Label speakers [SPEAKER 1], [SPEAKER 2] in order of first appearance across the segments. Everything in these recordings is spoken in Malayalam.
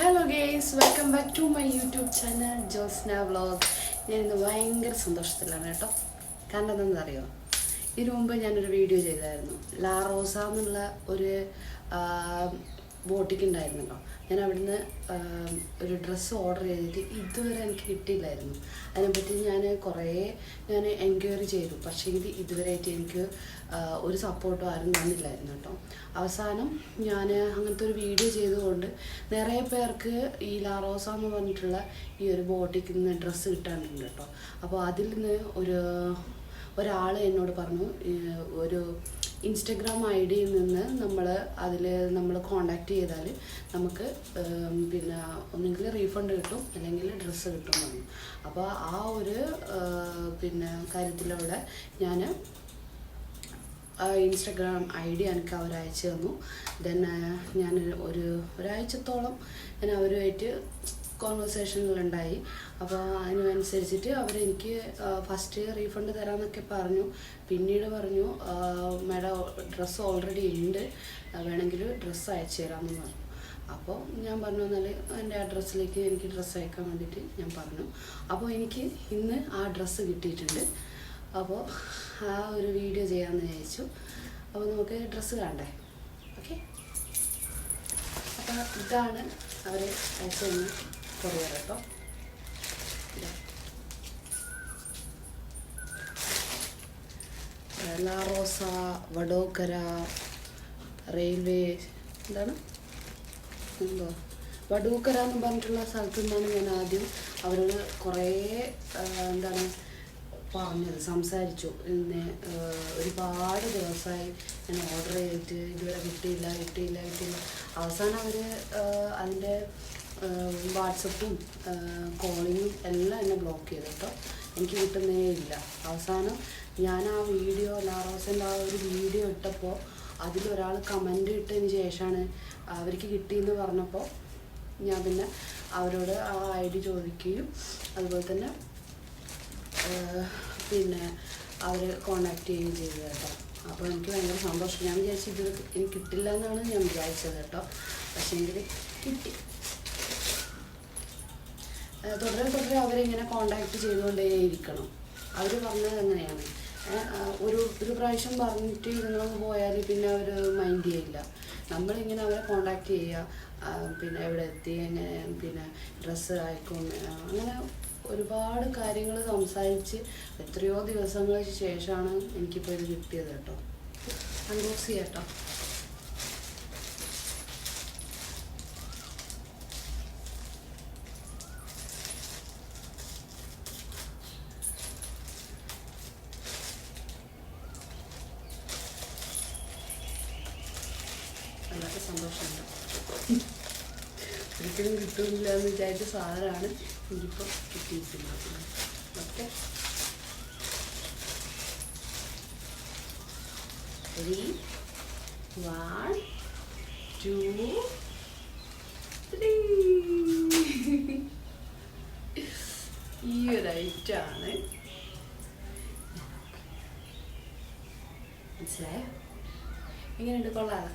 [SPEAKER 1] Hello guys welcome back to my YouTube channel Josna vlog ഞാൻ ഇന്ന് ഭയങ്കര സന്തോഷത്തിലാണ് കേട്ടോ. കാരണം എന്താണെന്ന് അറിയോ ഇതിനു മുമ്പ് ഞാനൊരു വീഡിയോ ചെയ്തായിരുന്നു. ലാ റോസ എന്നുള്ള ഒരു ബോട്ടിക്ക് ഉണ്ടായിരുന്നല്ലോ ഞാൻ അവിടുന്ന് ഒരു ഡ്രസ്സ് ഓർഡർ ചെയ്തിട്ട് ഇതുവരെ എനിക്ക് കിട്ടിയില്ലായിരുന്നു. അതിനെപ്പറ്റി ഞാൻ കുറേ ഞാൻ എൻക്വയറി ചെയ്തു. പക്ഷേ ഇത് ഇതുവരെയായിട്ട് എനിക്ക് ഒരു സപ്പോർട്ടും ആരും തന്നില്ലായിരുന്നു കേട്ടോ. അവസാനം ഞാൻ അങ്ങനത്തെ ഒരു വീഡിയോ ചെയ്തുകൊണ്ട് നിറയെ പേർക്ക് ഈ ലാറോസ എന്ന് പറഞ്ഞിട്ടുള്ള ഈ ഒരു ബോട്ടിക്ക് നിന്ന് ഡ്രസ്സ് കിട്ടാനുണ്ട് കേട്ടോ. അപ്പോൾ അതിൽ നിന്ന് ഒരു ഒരാൾ എന്നോട് പറഞ്ഞു ഒരു ഇൻസ്റ്റഗ്രാം ഐ ഡിയിൽ നിന്ന് നമ്മൾ അതിൽ നമ്മൾ കോണ്ടാക്ട് ചെയ്താൽ നമുക്ക് പിന്നെ ഒന്നെങ്കിൽ റീഫണ്ട് കിട്ടും അല്ലെങ്കിൽ ഡ്രസ്സ് കിട്ടും പറഞ്ഞു. അപ്പോൾ ആ ഒരു പിന്നെ കാര്യത്തിലൂടെ ഞാൻ ഇൻസ്റ്റഗ്രാം ഐ ഡി എനിക്ക് അവർ അയച്ചു തന്നു. ദെൻ ഞാൻ ഒരു ഒരാഴ്ചത്തോളം ഞാൻ അവരുമായിട്ട് കോൺവെർസേഷനിലുണ്ടായി അപ്പോൾ അതിനനുസരിച്ചിട്ട് അവരെനിക്ക് ഫസ്റ്റ് റീഫണ്ട് തരാമെന്നൊക്കെ പറഞ്ഞു. പിന്നീട് പറഞ്ഞു മാഡം ഡ്രസ്സ് ഓൾറെഡി ഉണ്ട്. വേണമെങ്കിൽ ഡ്രസ്സ് അയച്ചു തരാമെന്ന് പറഞ്ഞു. അപ്പോൾ ഞാൻ പറഞ്ഞു എന്നാൽ എന്റെ അഡ്രസ്സിലേക്ക് എനിക്ക് ഡ്രസ്സ് അയക്കാൻ വേണ്ടിയിട്ട് ഞാൻ പറഞ്ഞു. അപ്പോൾ എനിക്ക് ഇന്ന് ആ ഡ്രസ്സ് കിട്ടിയിട്ടുണ്ട്. അപ്പോൾ ആ ഒരു വീഡിയോ ചെയ്യാമെന്ന് വിചാരിച്ചു. അപ്പോൾ നമുക്ക് ഡ്രസ്സ് കാണണ്ടേ? ഓക്കെ അപ്പോൾ ഇതാണ് അവരെ അയച്ചു തന്ന കൊറിയർ കേട്ടോ റോസ വഡോക്കര റെയിൽവേ എന്താണ്? എന്തോ. വടൂക്കര എന്ന് പറഞ്ഞിട്ടുള്ള സ്ഥലത്തു നിന്നാണ് ഞാൻ ആദ്യം അവരോട് കുറേ എന്താണ് പറഞ്ഞത് സംസാരിച്ചു. പിന്നെ ഒരുപാട് ദിവസമായി ഞാൻ ഓർഡർ ചെയ്തിട്ട് ഇതുവരെ കിട്ടിയില്ല കിട്ടിയില്ല കിട്ടിയില്ല. അവസാനം അവർ അതിന്റെ വാട്സപ്പും കോളിങ്ങും എല്ലാം എന്നെ ബ്ലോക്ക് ചെയ്തു കേട്ടോ എനിക്ക് കിട്ടുന്നേ ഇല്ല. അവസാനം ഞാൻ ആ വീഡിയോ ലാറോസിന്റെ ആ ഒരു വീഡിയോ ഇട്ടപ്പോൾ അതിലൊരാൾ കമന്റ് ഇട്ടതിന് ശേഷമാണ് അവർക്ക് കിട്ടിയെന്ന് പറഞ്ഞപ്പോൾ ഞാൻ പിന്നെ അവരോട് ആ ഐ ഡി ചോദിക്കുകയും അതുപോലെ തന്നെ പിന്നെ അവർ കോണ്ടാക്ട് ചെയ്യുകയും ചെയ്തു കേട്ടോ. അപ്പോൾ എനിക്ക് ഭയങ്കര സന്തോഷം. ഞാൻ വിചാരിച്ചു ഇത് എനിക്ക് കിട്ടില്ല എന്നാണ് ഞാൻ വിചാരിച്ചത് കേട്ടോ. പക്ഷേ എങ്കിൽ കിട്ടി. തുടരെ തുടരെ അവരിങ്ങനെ കോണ്ടാക്ട് ചെയ്തുകൊണ്ടേയിരിക്കണം അവർ പറഞ്ഞത് അങ്ങനെയാണ്. ഒരു ഒരു പ്രാവശ്യം പറഞ്ഞിട്ട് ഇതുങ്ങളൊന്ന് പോയാൽ പിന്നെ അവർ മൈൻഡ് ചെയ്യില്ല. നമ്മളിങ്ങനെ അവരെ കോണ്ടാക്ട് ചെയ്യുക പിന്നെ എവിടെ എത്തി എങ്ങനെ പിന്നെ ഡ്രസ്സ് അയക്കും അങ്ങനെ ഒരുപാട് കാര്യങ്ങൾ സംസാരിച്ച് എത്രയോ ദിവസങ്ങൾക്ക് ശേഷമാണ് എനിക്കിപ്പോൾ ഇത് കിട്ടിയത് കേട്ടോ. ചെയ്യാം കേട്ടോ. സന്തോഷമുണ്ട്. ഒരിക്കലും കിട്ടില്ല എന്ന് വിചാരിച്ച സാധനമാണ് എനിക്കിപ്പോൾ കിട്ടിയിരിക്കുന്നത്. ഓക്കെ. ത്രീ വൺ ടു ഈ ഒരു ഐറ്റാണ് മനസ്സിലായോ? എങ്ങനെയുണ്ട്? കൊള്ളാതെ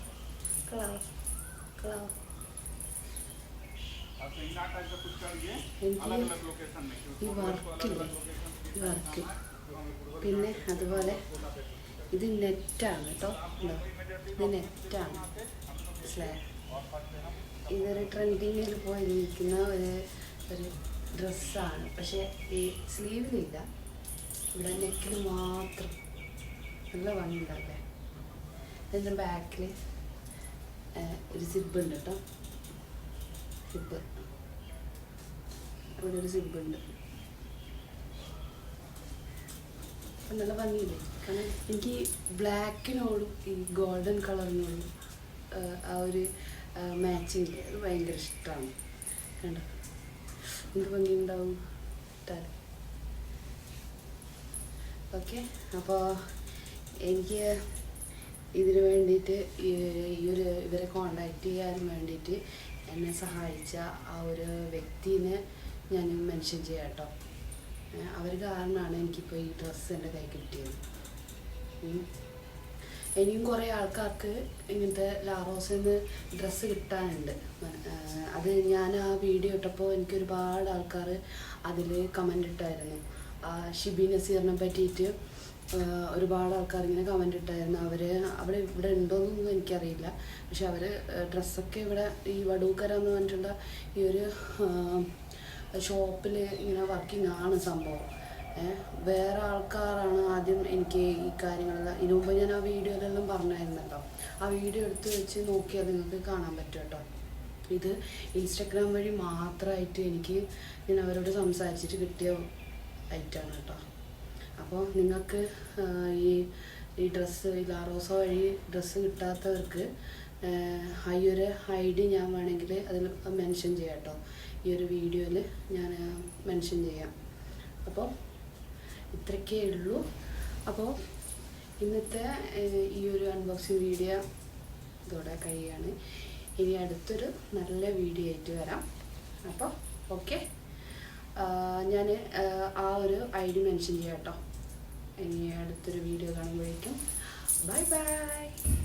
[SPEAKER 1] വർക്കില്ലേ ഈ വർക്ക് പിന്നെ അതുപോലെ ഇത് നെറ്റാണ് കേട്ടോ ഹലോ ഇത് നെറ്റാണ് മനസ്സിലായോ ഇതൊരു ട്രെൻഡിങ്ങിൽ പോയിരിക്കുന്ന ഒരു ഒരു ഡ്രസ്സാണ് പക്ഷേ ഈ സ്ലീവിലില്ല ഇവിടെ നെക്കിൽ മാത്രം നല്ല ഭംഗിയുണ്ടല്ലേ ഇതിന്റെ ബാക്കിൽ ഒരു സിബ് ഉണ്ട് കേട്ടോ സിബ് ഇവിടെ ഒരു സിബ് ഉണ്ട് നല്ല ഭംഗിയില്ലേ? കാരണം എനിക്ക് ബ്ലാക്കിനോടും ഈ ഗോൾഡൻ കളറിനോടും ആ ഒരു മാച്ചിങ് അത് ഭയങ്കര ഇഷ്ടമാണ് കണ്ടോ? എന്ത് ഭംഗി ഉണ്ടാവും ഇട്ടാൽ ഓക്കെ. അപ്പോൾ എനിക്ക് ഇതിന് വേണ്ടിയിട്ട് ഈ ഒരു ഇവരെ കോണ്ടാക്ട് ചെയ്യാൻ വേണ്ടിയിട്ട് എന്നെ സഹായിച്ച ആ ഒരു വ്യക്തിനെ ഞാൻ മെൻഷൻ ചെയ്യാം കേട്ടോ. അവർ കാരണമാണ് എനിക്കിപ്പോൾ ഈ ഡ്രസ്സ് എന്റെ കൈ കിട്ടിയത്. ഇനിയും കുറേ ആൾക്കാർക്ക് ഇങ്ങനത്തെ ലാറോസിൽ നിന്ന് ഡ്രസ്സ് കിട്ടാനുണ്ട്. അത് ഞാൻ ആ വീഡിയോ ഇട്ടപ്പോൾ എനിക്ക് ഒരുപാട് ആൾക്കാർ അതിൽ കമന്റ് ഇട്ടായിരുന്നു. ആ ഷിബി നസീറിനെ പറ്റിയിട്ട് ഒരുപാട് ആൾക്കാർ ഇങ്ങനെ കമന്റ് ഇട്ടായിരുന്നു. അവർ അവിടെ ഇവിടെ ഉണ്ടോയെന്നൊന്നും എനിക്കറിയില്ല. പക്ഷെ അവർ ഡ്രസ്സൊക്കെ ഇവിടെ ഈ വടൂക്കര എന്ന് പറഞ്ഞിട്ടുള്ള ഈ ഒരു ഷോപ്പിൽ ഇങ്ങനെ വർക്കിംഗ് ആണ് സംഭവം. വേറെ ആൾക്കാരാണ് ആദ്യം എനിക്ക് ഈ കാര്യങ്ങളെല്ലാം ഇതിനു മുമ്പ് ഞാൻ ആ വീഡിയോയിലെല്ലാം പറഞ്ഞായിരുന്നല്ലോ. ആ വീഡിയോ എടുത്ത് വെച്ച് നോക്കിയാൽ നിങ്ങൾക്ക് കാണാൻ പറ്റും കേട്ടോ. ഇത് ഇൻസ്റ്റഗ്രാം വഴി മാത്രമായിട്ട് എനിക്ക് ഞാൻ അവരോട് സംസാരിച്ചിട്ട് കിട്ടിയ ഐറ്റാണ് കേട്ടോ. അപ്പോൾ നിങ്ങൾക്ക് ഈ ഈ ഡ്രസ്സ് ഈ ലാറോസ വഴി ഡ്രസ്സ് കിട്ടാത്തവർക്ക് ഈ ഒരു ഐ ഡി ഞാൻ വേണമെങ്കിൽ അതിൽ മെൻഷൻ ചെയ്യാം കേട്ടോ ഈ ഒരു വീഡിയോയിൽ ഞാൻ മെൻഷൻ ചെയ്യാം. അപ്പോൾ ഇത്രയ്ക്കേ ഉള്ളൂ. അപ്പോൾ ഇന്നത്തെ ഈ ഒരു അൺബോക്സിങ് വീഡിയോ ഇതോടെ കഴിയാണ്. ഇനി അടുത്തൊരു നല്ല വീഡിയോ ആയിട്ട് വരാം. അപ്പോൾ ഓക്കെ ഞാൻ ആ ഒരു ഐ ഡി മെൻഷൻ ചെയ്യാം കേട്ടോ. ഇനി അടുത്തൊരു വീഡിയോ കാണുമ്പോഴേക്കും. Bye bye.